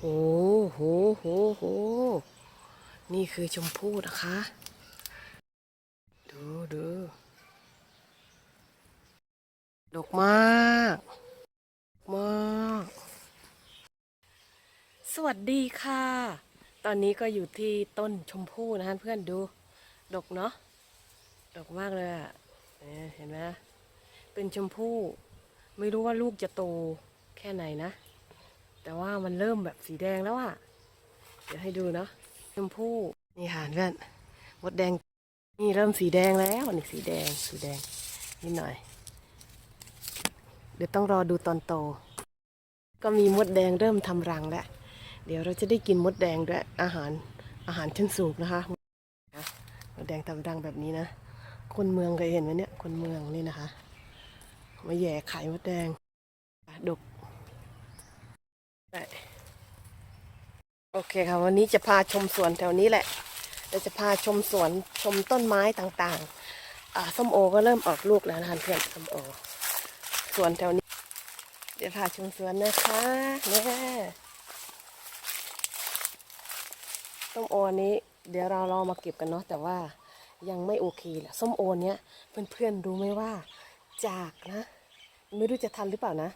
โหโหโหโหนี่คือชมพู่นะคะ ดูดูดกมากมาก สวัสดีค่ะ ตอนนี้ก็อยู่ที่ต้นชมพู่นะฮะเพื่อนดู ดกเนาะ ดกมากเลยอะ่ะเนี่ยเห็นไหมเป็นชมพู่ ไม่รู้ว่าลูกจะโตแค่ไหนนะ แต่ว่ามันเริ่มแบบสีแดงแล้วอะ่ะเดี๋ยวให้ดูเนาะชมพู่นี่ค่ะเพื่อนมดแดงนี่เริ่มสีแดงแล้วนี่สีแดงสีแดงนิดหน่อย เดี๋ยวต้องรอดูตอนโต ก็มีมดแดงเริ่มทำรังแล้วเดี๋ยวเราจะได้กินมดแดงด้วยอาหารอาหารชั้นสูงนะคะมดแดงทำรังแบบนี้นะ คนเมืองเคยเห็นไหมเนี่ยคนเมืองนี่นะคะ มาแย่ไข่มดแดงดก โอเคค่ะ วันนี้จะพาชมสวนแถวนี้แหละเราจะพาชมสวนชมต้นไม้ต่างๆอ่าส้มโอก็เริ่มออกลูกแล้วนะคะเพื่อนส้มโอสวนแถวนี้ เดี๋ยวพาชมสวนนะคะเนี่ยส้มโอนนี้ เดี๋ยวเรารอมาเก็บกันเนาะแต่ว่ายังไม่โอเคแหละส้มโอเนี้ยเพื่อนๆรู้ไหมว่าจากนะ ไม่รู้จะทันหรือเปล่านะ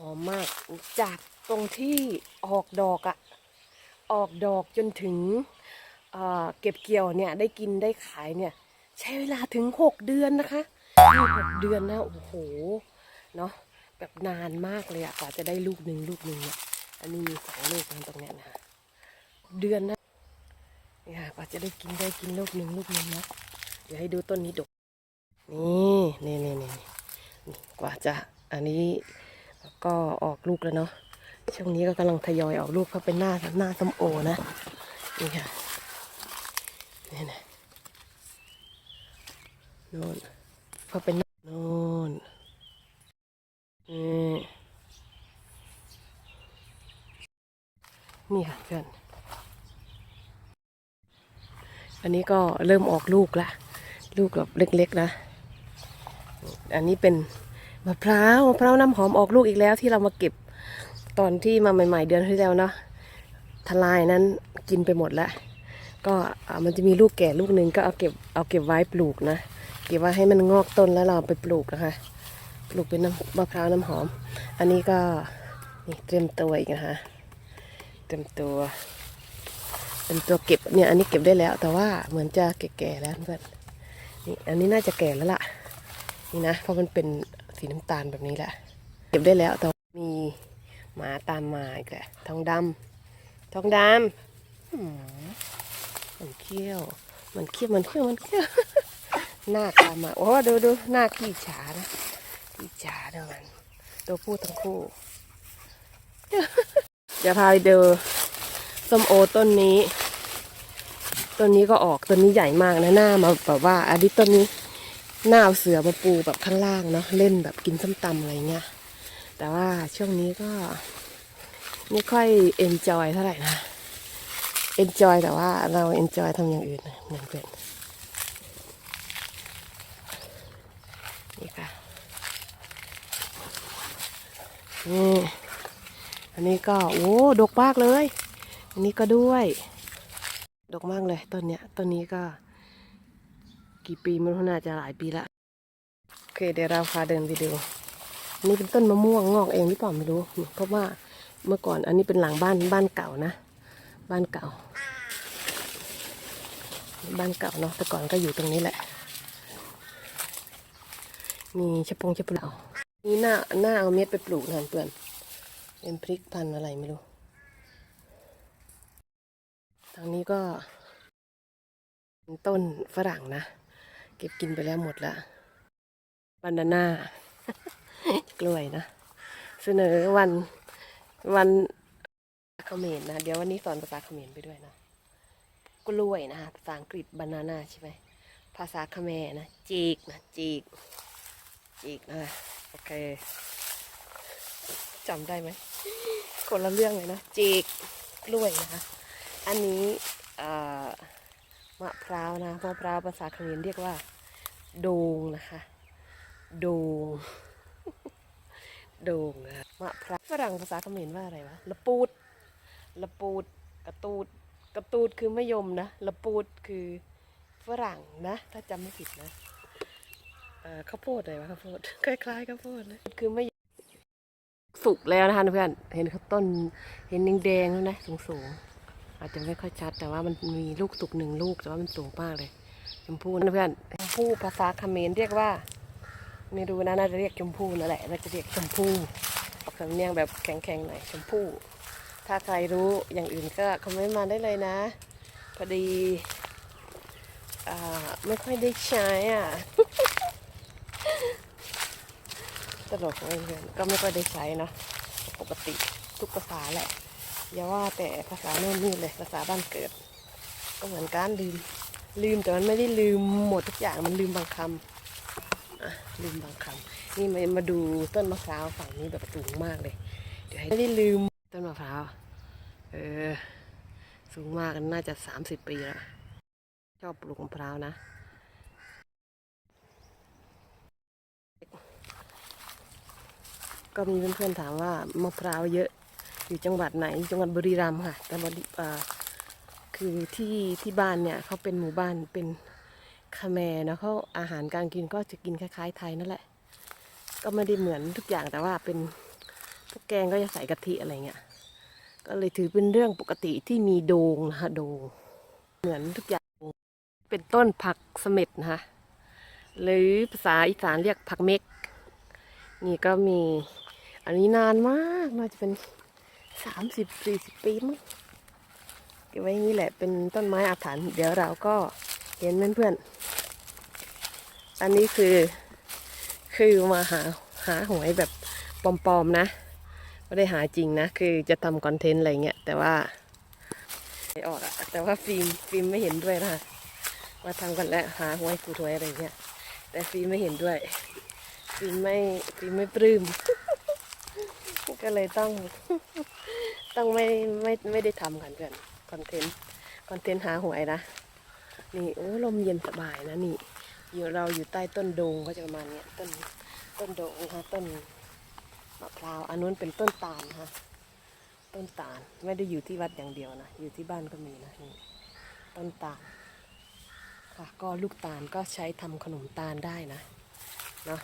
หอมมากจากตรงที่ออกดอกอะออกดอกจนถึงเเก็บเกี่ยวเนี่ยได้กินได้ขายเนี่ย ใช้เวลาถึงหกเดือนนะคะหกเดือนนะโอ้โหเนาะแบบนานมากเลยอะกว่าจะได้ลูกหนึ่งลูกหนึ่งเนี่ยอันนี้มีสองลูกนะตรงเนี้ยนะเดือนนะนี่ค่ะกว่าจะได้กินได้กินลูกหนึ่งลูกหนึ่งนะเดี๋ยวให้ดูต้นนี้ดกนี่นี่นี่นี่กว่าจะอันนี้ ก็ออกลูกแล้วเนาะช่วงนี้ก็กำลังทยอยออกลูกเพราะเป็นหน้าหน้าส้มโอนะนี่ค่ะนี่นะโน่นเพราะเป็นโน่นนี่นี่ค่ะเพื่อนอันนี้ก็เริ่มออกลูกละลูกแบบเล็กๆนะ อันนี้เป็น มะพร้าวมะพร้าวน้ำหอมออกลูกอีกแล้วที่เรามาเก็บตอนที่มาใหม่ ๆ เดือนที่แล้วเนาะทลายนั้นกินไปหมดแล้ว ก็มันจะมีลูกแก่ลูกหนึ่งก็เอาเก็บเอาเก็บไว้ปลูกนะ เก็บไว้ให้มันงอกต้นแล้วเราเอาไปปลูกนะคะ ปลูกเป็นน้ำมะพร้าวน้ำหอม อันนี้ก็นี่เตรียมตัวอีกนะคะ เตรียมตัวเตรียมตัวเก็บเนี่ยอันนี้เก็บได้แล้ว แต่ว่าเหมือนจะแก่ๆแล้วเพื่อนนี่อันนี้น่าจะแก่แล้วล่ะนี่นะเพราะมันเป็น สีน้ำตาลแบบนี้แหละ เก็บได้แล้วแต่มีหมาตามมาอีกแหละทองดำทองดำหืมมันเขี้ยว มันเขี้ยวมันเขี้ยวมันเขี้ยวหน้าตามมาโอ้ดูดูหน้าขี้ฉานะขี้ฉาเด้อมันตัวผู้ทั้งคู่เดี๋ยวพาไปดูส้มโอต้นนี้ ต้นนี้ก็ออกต้นนี้ใหญ่มากนะหน้ามาแบบว่าอันนี้ต้นนี้ หน้าเสือมาปูแบบข้างล่างเนาะเล่นแบบกินส้มตำอะไรเงี้ย แต่ว่าช่วงนี้ก็ไม่ค่อยเอนจอยเท่าไหร่นะเอนจอยแต่ว่าเราเอนจอยทำอย่างอื่นเหมือนเป็นนี่ค่ะนี่อันนี้ก็โอ้ดกมากเลย อันนี้ก็ด้วย ดกมากเลยต้นเนี้ยต้นนี้ก็ กี่ปีไม่รู้น่าจะหลายปีละโอเคเดี๋ยวเราพาเดินไปดูนนี้เป็นต้นมะม่วงงอกเองหรือเปล่าไม่รู้ เพราะว่าเมื่อก่อนอันนี้เป็นหลังบ้านบ้านเก่านะ บ้านเก่า บ้านเก่าเนาะแต่ก่อนก็อยู่ตรงนี้แหละ มีชะปงชะปลานี่หน้าหน้าเอาเม็ดไปปลูกนะเพื่อน เป็นพริกพันธุ์อะไรไม่รู้ทางนี้ก็เป็นต้นฝรั่งนะ เก็บกินไปแล้วหมดละบานาน่ากล้วยนะ เสนอวันวันเขมรนะ เดี๋ยววันนี้สอนภาษาเขมรไปด้วยนะกล้วยนะภาษาอังกฤษบานาน่าใช่ไหมภาษาเขมรนะจีกนะจีกจีกนะโอเคจำได้ไหมคนละเรื่องเลยนะจีกกล้วยนะคะ อันนี้เอ่อ มะพร้าวนะมะพร้าวภาษาเขมรเรียกว่า โดงนะคะ โดง โดงนะมะพร้าวฝรั่งภาษาเขมรว่าอะไรวะละปูดละปูดกระตูดกระตูดคือมะยมนะละปูดคือฝรั่งนะ ถ้าจำไม่ผิดนะข้าวโพดอะไรวะข้าวโพดคล้ายๆข้าวโพดเลยคือมะยมสุกแล้วนะคะเพื่อนเห็นเขาต้นเห็นแดงๆแล้วนะสูงๆ อาจจะไม่ค่อยชัด แต่ว่ามันมีลูกสุกหนึ่งลูกแต่ว่ามันสูงมากเลยชมพูนะเพื่อนชมพูภาษาเขมรเรียกว่า ไม่รู้นะน่าจะเรียกชมพูนั่นแหละน่าจะเรียกชมพูออกสำเนียงแบบแข็งๆหน่อยชมพูถ้าใครรู้อย่างอื่นก็คอมเมนต์มาได้เลยนะพอดีอไม่ค่อยได้ใช้อะตลกเลยเพื่อนก็ไม่ค่อยได้ใช้เนะปกติทุกภาษาแหละ อย่าว่าแต่ภาษาโน่นนี่เลยภาษาบ้านเกิด ก็เหมือนการลืม ลืมแต่มันไม่ได้ลืมหมดทุกอย่างมันลืมบางคำอะลืมบางคำนี่มามาดูต้นมะพร้าวฝั่งนี้แบบสูงมากเลย เดี๋ยวให้ไม่ได้ลืมต้นมะพร้าวเออสูงมากน่าจะสามสิบปีแล้วชอบปลูกมะพร้าวนะก็มีเพื่อนๆถามว่ามะพร้าวเยอะ อยู่จังหวัดไหนจังหวัดบุรีรัมย์ค่ะ แต่บรีอ่าคือที่ที่บ้านเนี่ยเขาเป็นหมู่บ้านเป็นคาแมร์นะเขาอาหารการกินก็จะกินคล้ายๆไทยนั่นแหละ ก็ไม่ได้เหมือนทุกอย่างแต่ว่าเป็นพวกแกงก็จะใส่กะทิอะไรเงี้ยก็เลยถือเป็นเรื่องปกติที่มีโดงนะคะโดง เหมือนทุกอย่างเป็นต้นผักเสม็ดนะคะหรือภาษาอีสานเรียกผักเม็ก นี่ก็มีอันนี้นานมากน่าจะเป็น สามสิบสี่สิบปีมั้งเก็บไว้นี้แหละเป็นต้นไม้อาถรรพ์เดี๋ยวเราก็เห็นเพื่อนๆ อันนี้คือคือมาหาหาหวยแบบปลอมๆนะ ไม่ได้หาจริงนะ คือจะทำคอนเทนต์อะไรเงี้ยแต่ว่าไม่ออกอะแต่ว่าฟิล์มฟิล์มไม่เห็นด้วยนะคะมาทำกันแล้วหาหวยกูหวยอะไรเงี้ยแต่ฟิล์มไม่เห็นด้วยฟิล์มไม่ฟิล์มไม่ปลื้มก็เลยต้อง ต้องไม่ไม่ไม่ได้ทำกันเพื่อนคอนเทนต์คอนเทนต์หาหวยนะ นี่โอ้ลมเย็นสบายนะนี่ อยู่เราอยู่ใต้ต้นโดงก็จะประมาณเนี้ยต้นต้นโดงนะต้นมะพร้าวอันนู้นเป็นต้นตาลนะต้นตาลไม่ได้อยู่ที่วัดอย่างเดียวนะอยู่ที่บ้านก็มีนะนี่ต้นตาลค่ะก็ลูกตาลก็ใช้ทำขนมตาลได้นะเนาะ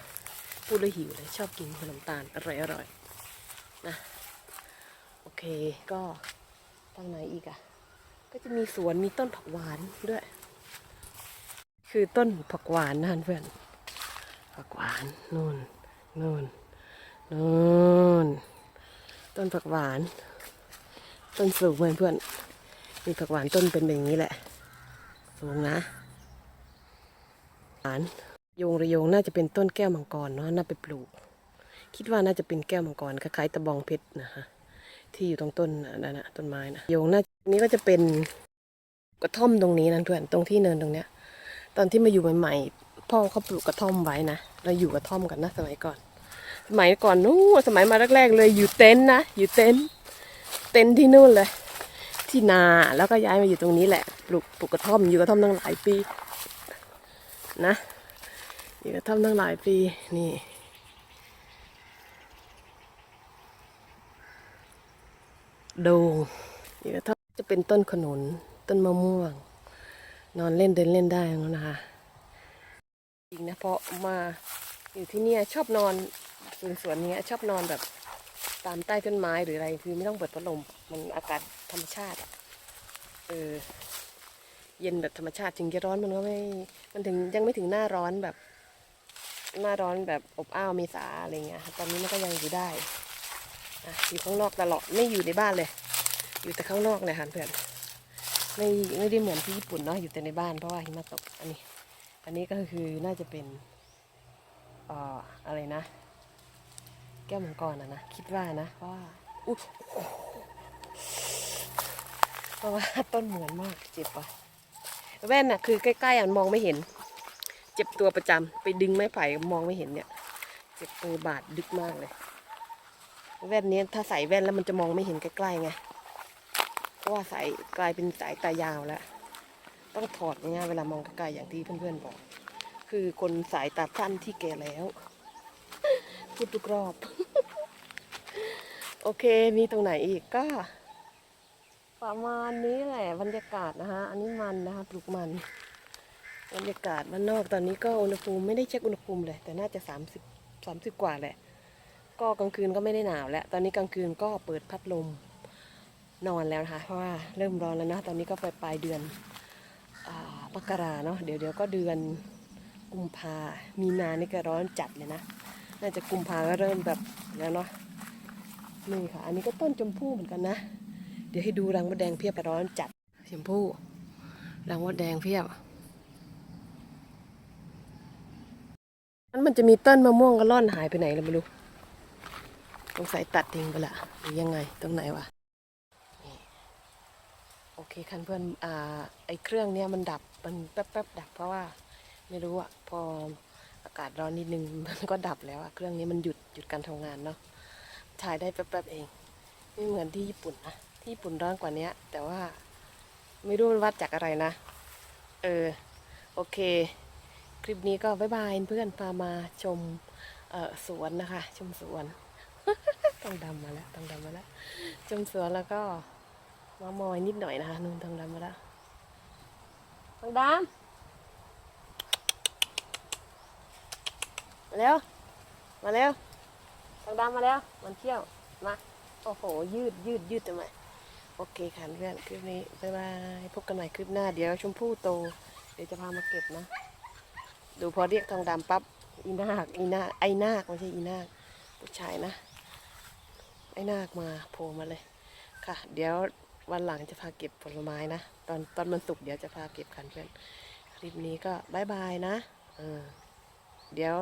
พูดแล้วหิวเลยชอบกินขนมตาลอร่อยอร่อยนะ เคก็ทางไหนอีกอะก็จะมีสวนมีต้นผักหวานด้วย คือต้นผักหวานนะเพื่อน ผักหวานนู่นนู่นนู่นต้นผักหวาน ต้นสูงเพื่อนเพื่อนมีผักหวานต้นเป็นแบบนี้แหละ สูงนะหวานโยงระโยงน่าจะเป็นต้นแก้วมังกรเนาะน่าไปปลูก คิดว่าน่าจะเป็นแก้วมังกรคล้ายๆตะบองเพชรนะฮะ ที่อยู่ตรงต้นนั่นนะต้นไม้นะโยงน่านี้ก็จะเป็นกระท่อมตรงนี้นะเพื่อนตรงที่เนินตรงเนี้ย ตอนที่มาอยู่ใหม่ๆพ่อเขาปลูกกระท่อมไว้นะเราอยู่กระท่อมกันนะสมัยก่อน สมัยก่อนนู้นสมัยมาแรกๆเลยอยู่เต็นท์นะอยู่เต็นท์เต็นท์ที่นู่นเลย ที่นาแล้วก็ย้ายมาอยู่ตรงนี้แหละปลูกปลูกกระท่อมอยู่กระท่อมตั้งหลายปี นะอยู่กระท่อมตั้งหลายปีนี่ โดงอยู่กระท่อมจะเป็นต้นขนุน ต้นมะม่วง นอนเล่นเดินเล่นได้แล้วนะคะจริงนะเพราะมาอยู่ที่เนี่ยชอบนอนสวนสวนเนี้ยชอบนอนแบบตามใต้ต้นไม้หรืออะไรคือไม่ต้องเปิดพัดลมมันอากาศธรรมชาติเออเย็นแบบธรรมชาติถึงจะร้อนมันก็ไม่มันถึงยังไม่ถึงหน้าร้อนแบบ หน้าร้อนแบบอบอ้าวเมษาอะไรเงี้ยตอนนี้มันก็ยังอยู่ได้ อยู่ข้างนอกตลอดไม่อยู่ในบ้านเลย อยู่แต่ข้างนอกเลยค่ะเพื่อนไม่ไม่ได้เหมือนที่ญี่ปุ่นเนาะอยู่แต่ในบ้านเพราะว่าหิมะตกอันนี้ อันนี้ก็คือน่าจะเป็นเอ่ออะไรนะ แก้วมังกรอะนะคิดว่านะเพราะว่าอุ๊ยเพราะว่าต้นเหมือนมากเจ็บปะแว่นน่ะคือใกล้ๆอะมองไม่เห็น เจ็บตัวประจำไปดึงไม้ไผ่มองไม่เห็นเนี่ย เจ็บมือบาดดึกมากเลย แว่นนี้ถ้าใส่แว่นแล้วมันจะมองไม่เห็นใกล้ๆไง เพราะว่าสายกลายเป็นสายตายาวแล้ว ต้องถอดเนี่ยเวลามองไกลๆอย่างที่เพื่อนๆบอก คือคนสายตาสั้นที่แก่แล้ว พูดทุกรอบ โอเค มีตรงไหนอีกก็ ประมาณนี้แหละบรรยากาศนะคะ อันนี้มันนะคะปลูกมัน บรรยากาศมันนอกตอนนี้ก็อุณหภูมิไม่ได้เช็คอุณหภูมิเลย แต่น่าจะ 30 30 กว่าแหละ ก็กลางคืนก็ไม่ได้หนาวแล้ว ตอนนี้กลางคืนก็เปิดพัดลมนอนแล้วนะคะ เพราะว่าเริ่มร้อนแล้วนะ ตอนนี้ก็ปปลายเดือนอ่ามกราเนาะ เดี๋ยวเดี๋ยวก็เดือนกุมภา มีนานี่ก็ร้อนจัดเลยนะ น่าจะกุมภาก็เริ่มแบบแล้วเนาะ นี่ค่ะ อันนี้ก็ต้นชมพู่เหมือนกันนะ เดี๋ยวให้ดูรังมดแดงเพียบร้อนจัดชมพู่รังมดแดงเพียบอันมันจะมีต้นมะม่วงก็ล่อนหายไปไหนแล้วไม่รู้ สงสัยตัดทิ้งไปละหรือยังไงตรงไหนวะโอเคคันเพื่อนอ่าไอเครื่องเนี้ยมันดับมันแป๊บๆดับเพราะว่าไม่รู้อะพออากาศร้อนนิดนึงมันก็ดับแล้วอะเครื่องนี้มันหยุดหยุดการทำงานเนาะถ่ายได้แป๊บๆเอง ไม่เหมือนที่ญี่ปุ่นนะที่ญี่ปุ่นร้อนกว่านี้แต่ว่าไม่รู้มันวัดจากอะไรนะ เออ โอเค คลิปนี้ก็บ๊ายบายเพื่อนพามาชมสวนนะคะ ชมสวน ต้องดำมาแล้วต้องดำมาแล้วชมสวนแล้วก็มามอยนิดหน่อยนะคะนุ่นต้องดำมาแล้วต้องดำมาแล้วมาแล้วต้องดำมาแล้ว มันเที่ยวมาโอ้โห ยืดยืดยืดทำไมโอเคค่ะเพื่อนคลิปนี้บ๊ายบายพบกันใหม่คลิปหน้าเดี๋ยวชมพู่โต เดี๋ยวจะพามาเก็บนะ ดูพอเรียกทองดำปั๊บอีนาคอีนาคไอนาคไม่ใช่อีนาคผู้ชายนะ ไอ้นาคมาโผล่มาเลยค่ะ เดี๋ยววันหลังจะพาเก็บผลไม้นะ ตอนตอนมันสุกเดี๋ยวจะพาเก็บกันเพื่อนคลิปนี้ก็บายบายนะเออเดี๋ยว